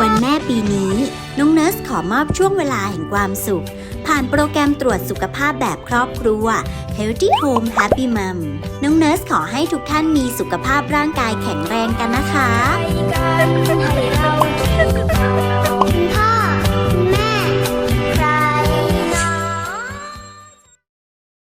วันแม่ปีนี้ น้องเนิร์สขอมอบช่วงเวลาแห่งความสุข ผ่านโปรแกรมตรวจสุขภาพแบบครอบครัว Healthy Home Happy Mom น้องเนิร์สขอให้ทุกท่านมีสุขภาพร่างกายแข็งแรงกันนะคะ